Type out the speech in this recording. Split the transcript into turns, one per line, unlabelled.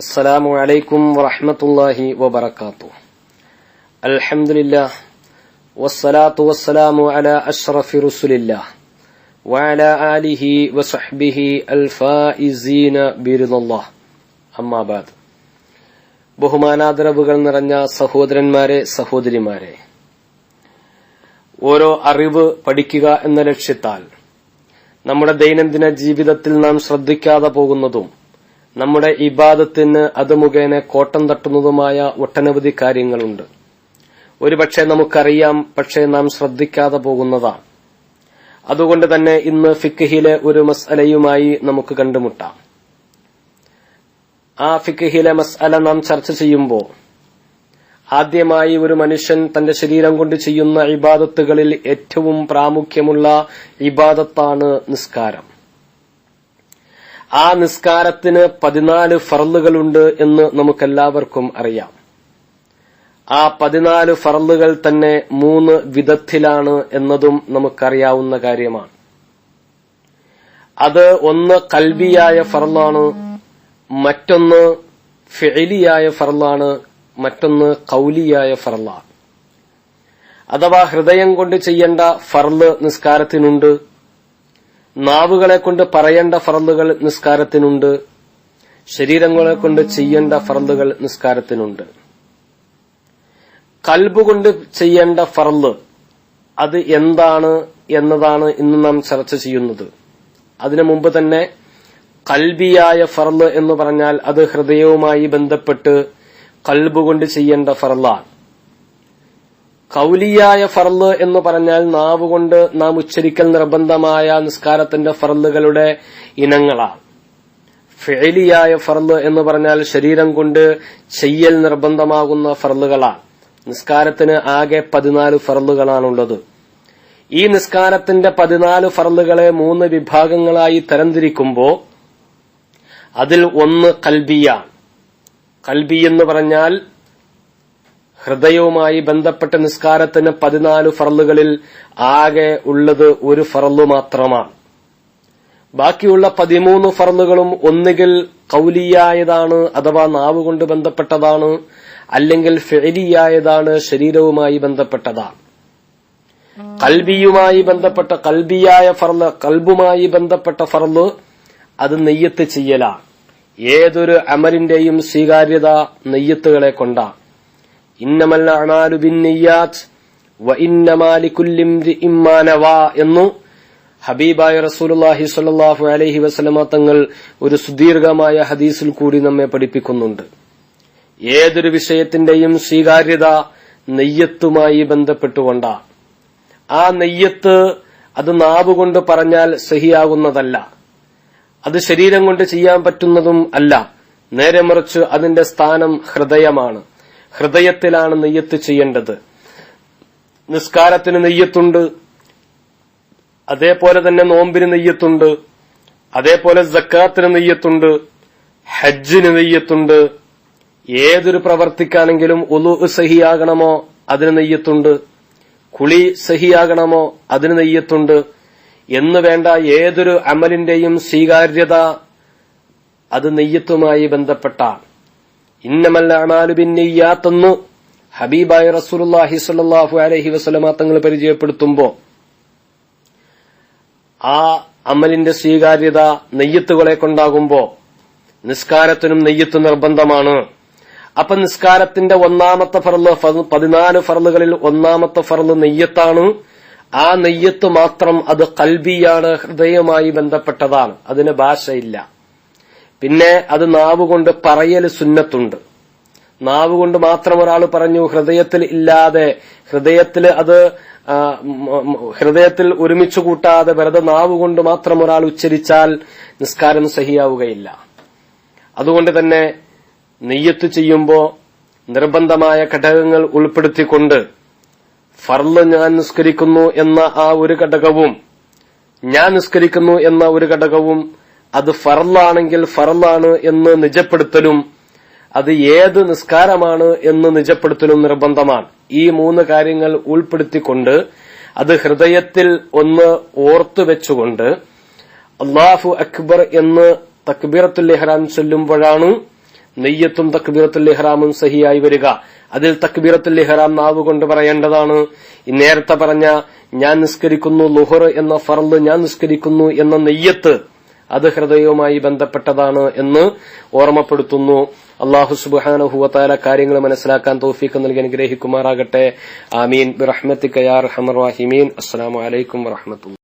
السلام عليكم ورحمة الله وبركاته الحمد لله والصلاة والسلام على أشرف رسل الله وعلى آله وصحبه الفائزين برضا الله أما بعد ബഹുമാനാദരവുകൾ നിറഞ്ഞ സഹോദരന്മാരെ സഹോദരിമാരെ ഓരോ അറിവ് പഠിക്കുക എന്ന ലക്ഷ്യത്താൽ നമ്മുടെ ദൈനംദിന ജീവിതത്തിൽ നാം ശ്രദ്ധിക്കാതെ പോകുന്നതും നമ്മുടെ ഇബാദത്തിന് അത് മുഖേന കോട്ടം തട്ടുന്നതുമായ ഒട്ടനവധി കാര്യങ്ങളുണ്ട്. ഒരുപക്ഷെ നമുക്കറിയാം പക്ഷേ നാം ശ്രദ്ധിക്കാതെ പോകുന്നതാണ്. അതുകൊണ്ട് തന്നെ ഇന്ന് ഫിക്കഹിലെ ഒരു മസ്അലയുമായി നമുക്ക് കണ്ടുമുട്ടാം. ആ ഫിക്കഹിലെ മസ്അല നാം ചർച്ച ചെയ്യുമ്പോൾ ആദ്യമായി ഒരു മനുഷ്യൻ തന്റെ ശരീരം കൊണ്ട് ചെയ്യുന്ന ഇബാദത്തുകളിൽ ഏറ്റവും പ്രാമുഖ്യമുള്ള ഇബാദത്താണ് നിസ്കാരം. ആ നിസ്കാരത്തിന് പതിനാല് ഫറലുകളുണ്ട് എന്ന് നമുക്കെല്ലാവർക്കും അറിയാം. ആ പതിനാല് ഫറലുകൾ തന്നെ മൂന്ന് വിധത്തിലാണ് എന്നതും നമുക്കറിയാവുന്ന കാര്യമാണ്. അത് ഒന്ന് കൽബിയായ ഫറലാണ് മറ്റൊന്ന് ഫെലിയായ ഫറലാണ് മറ്റൊന്ന് കൗലിയായ ഫറലാണ് അഥവാ ഹൃദയം കൊണ്ട് ചെയ്യേണ്ട ഫറൽ നിസ്കാരത്തിനുണ്ട് നാവുകളെ കൊണ്ട് പറയേണ്ട ഫറലുകൾ നിസ്കാരത്തിനുണ്ട്. ശരീരങ്ങളെ കൊണ്ട് ചെയ്യേണ്ട ഫറലുകൾ നിസ്കാരത്തിനുണ്ട്. കൽബുകൊണ്ട് ചെയ്യേണ്ട ഫറൽ അത് എന്താണ് എന്നതാണ് ഇന്ന് നാം ചർച്ച ചെയ്യുന്നത്. അതിനു മുമ്പ് തന്നെ കൽബിയായ ഫറൽ എന്ന് പറഞ്ഞാൽ അത് ഹൃദയവുമായി ബന്ധപ്പെട്ട് കൽബുകൊണ്ട് ചെയ്യേണ്ട ഫറലാണ് കൗലിയായ ഫർൾ എന്ന് പറഞ്ഞാൽ നാവ് കൊണ്ട് നാം ഉച്ചരിക്കൽ നിർബന്ധമായ നിസ്കാരത്തിന്റെ ഫറലുകളുടെ ഇനങ്ങളാണ്. ഫെലിയായ ഫറൽ എന്ന് പറഞ്ഞാൽ ശരീരം കൊണ്ട് ചെയ്യൽ നിർബന്ധമാകുന്ന ഫറലുകളാണ് നിസ്കാരത്തിന് ആകെ പതിനാല് ഫറലുകളാണുള്ളത് ഈ നിസ്കാരത്തിന്റെ പതിനാല് ഫറലുകളെ മൂന്ന് വിഭാഗങ്ങളായി തരംതിരിക്കുമ്പോൾ അതിൽ ഒന്ന് കൽബിയാണ്. കൽബി എന്ന് പറഞ്ഞാൽ ഹൃദയവുമായി ബന്ധപ്പെട്ട നിസ്കാരത്തിന് പതിനാല് ഫറലുകളിൽ ആകെ ഉള്ളത് ഒരു ഫറലു മാത്രമാണ്. ബാക്കിയുള്ള പതിമൂന്ന് ഫറലുകളും ഒന്നുകിൽ കൗലിയായതാണ് അഥവാ നാവ് കൊണ്ട് ബന്ധപ്പെട്ടതാണ് അല്ലെങ്കിൽ ഫെലിയായതാണ് ശരീരവുമായി ബന്ധപ്പെട്ടതാണ്. കൽബിയുമായി ബന്ധപ്പെട്ട കൽബിയായ ഫറൽ കൽബുമായി ബന്ധപ്പെട്ട ഫറൽ അത് നെയ്യത്ത് ചെയ്യലാണ്. ഏതൊരു അമലിന്റെയും സ്വീകാര്യത നെയ്യത്തുകളെ കൊണ്ടാണ്. ഇന്നമല്ല അണാലു ബിന്നിയാത്ത് വ ഇന്നമാലിക്കുല്ലിംമാനവ എന്നു ഹബീബായ റസൂലുള്ളാഹി സ്വല്ലല്ലാഹു അലൈഹി വസല്ലമ തങ്ങൾ ഒരു സുദീർഘമായ ഹദീസിൽ കൂടി നമ്മെ പഠിപ്പിക്കുന്നുണ്ട്. ഏതൊരു വിഷയത്തിന്റെയും സ്വീകാര്യത നെയ്യത്തുമായി ബന്ധപ്പെട്ടുകൊണ്ടാണ് ആ നെയ്യത്ത് അത് നാവുകൊണ്ട് പറഞ്ഞാൽ സഹിയാകുന്നതല്ല. അത് ശരീരം കൊണ്ട് ചെയ്യാൻ പറ്റുന്നതും അല്ല. നേരെ മറിച്ച് അതിന്റെ സ്ഥാനം ഹൃദയമാണ്. ഹൃദയത്തിലാണ് നെയ്യത്ത് ചെയ്യേണ്ടത്. നിസ്കാരത്തിന് നെയ്യത്തുണ്ട്. അതേപോലെ തന്നെ നോമ്പിന് നെയ്യത്തുണ്ട്. അതേപോലെ ജക്കാത്തിന് നെയ്യത്തുണ്ട്. ഹജ്ജിന് നെയ്യത്തുണ്ട്. ഏതൊരു പ്രവർത്തിക്കാണെങ്കിലും ഒലു സഹിയാകണമോ അതിന് നെയ്യത്തുണ്ട്. കുളി സഹിയാകണമോ അതിന് നെയ്യത്തുണ്ട്. എന്ന് വേണ്ട ഏതൊരു അമലിന്റെയും സ്വീകാര്യത അത് നെയ്യത്തുമായി ബന്ധപ്പെട്ടാണ്. ഇന്നമല്ല അമാലുബിൻ നെയ്യാത്തെന്ന് ഹബീബായ റസൂലുള്ളാഹി സ്വല്ലല്ലാഹു അലഹി വസല്ലമ തങ്ങൾ പരിചയപ്പെടുത്തുമ്പോ ആ അമലിന്റെ സ്വീകാര്യത നെയ്യത്തുകളെ കൊണ്ടാകുമ്പോ നിസ്കാരത്തിനും നെയ്യത്ത് നിർബന്ധമാണ്. അപ്പൊ നിസ്കാരത്തിന്റെ ഒന്നാമത്തെ ഫറൽ പതിനാല് ഫറലുകളിൽ ഒന്നാമത്തെ ഫറൽ നെയ്യത്താണ്. ആ നെയ്യത്ത് മാത്രം അത് കൽബിയാണ് ഹൃദയമായി ബന്ധപ്പെട്ടതാണ്. അതിന് ഭാഷയില്ല. പിന്നെ അത് നാവുകൊണ്ട് പറയൽ സുന്നത്തുണ്ട്. നാവുകൊണ്ട് മാത്രം ഒരാൾ പറഞ്ഞു ഹൃദയത്തിൽ ഇല്ലാതെ ഹൃദയത്തിൽ അത് ഹൃദയത്തിൽ ഒരുമിച്ച് കൂട്ടാതെ വെറുതെ നാവുകൊണ്ട് മാത്രം ഒരാൾ ഉച്ചരിച്ചാൽ നിസ്കാരം സഹിയാവുകയില്ല. അതുകൊണ്ട് തന്നെ നെയ്യത്ത് ചെയ്യുമ്പോൾ നിർബന്ധമായ ഘടകങ്ങൾ ഉൾപ്പെടുത്തിക്കൊണ്ട് ഫർൾ ഞാൻ നിസ്കരിക്കുന്നു എന്ന ആ ഒരു ഘടകവും ഞാൻ നിസ്കരിക്കുന്നു എന്ന ഒരു ഘടകവും അത് ഫറലാണെങ്കിൽ ഫറലാണ് എന്ന് നിജപ്പെടുത്തലും അത് ഏത് നിസ്കാരമാണ് എന്ന് നിജപ്പെടുത്തലും നിർബന്ധമാണ്. ഈ മൂന്ന് കാര്യങ്ങൾ ഉൾപ്പെടുത്തിക്കൊണ്ട് അത് ഹൃദയത്തിൽ ഒന്ന് ഓർത്തു വെച്ചുകൊണ്ട് അള്ളാഹു അക്ബർ എന്ന് തക്ബീറത്തുൽ ഇഹ്റാം ചൊല്ലുമ്പോഴാണ് നെയ്യത്തും തക്ബീറത്തുൽ ഇഹ്റാമും സഹിയായി വരിക. അതിൽ തക്ബീറത്തുൽ ഇഹ്റാം നാവ് കൊണ്ട് പറയേണ്ടതാണ്. നേരത്തെ പറഞ്ഞ ഞാൻ നിസ്കരിക്കുന്നു ലുഹർ എന്ന ഫർൾ ഞാൻ നിസ്കരിക്കുന്നു എന്ന നെയ്യത്ത് അത് ഹൃദയവുമായി ബന്ധപ്പെട്ടതാണ് എന്ന് ഓർമ്മപ്പെടുത്തുന്നു. അള്ളാഹു സുബാനഹുവത്താല കാര്യങ്ങൾ മനസ്സിലാക്കാൻ തോഫീക്ക് നൽകി അനുഗ്രഹിക്കുമാറാകട്ടെ. ആമീൻ. ബിറഹ്മത്തിക്കയാർ ഹമർ വാഹിമീൻ അസ്സാം വലൈക്കും വറഹമത്തുള്ള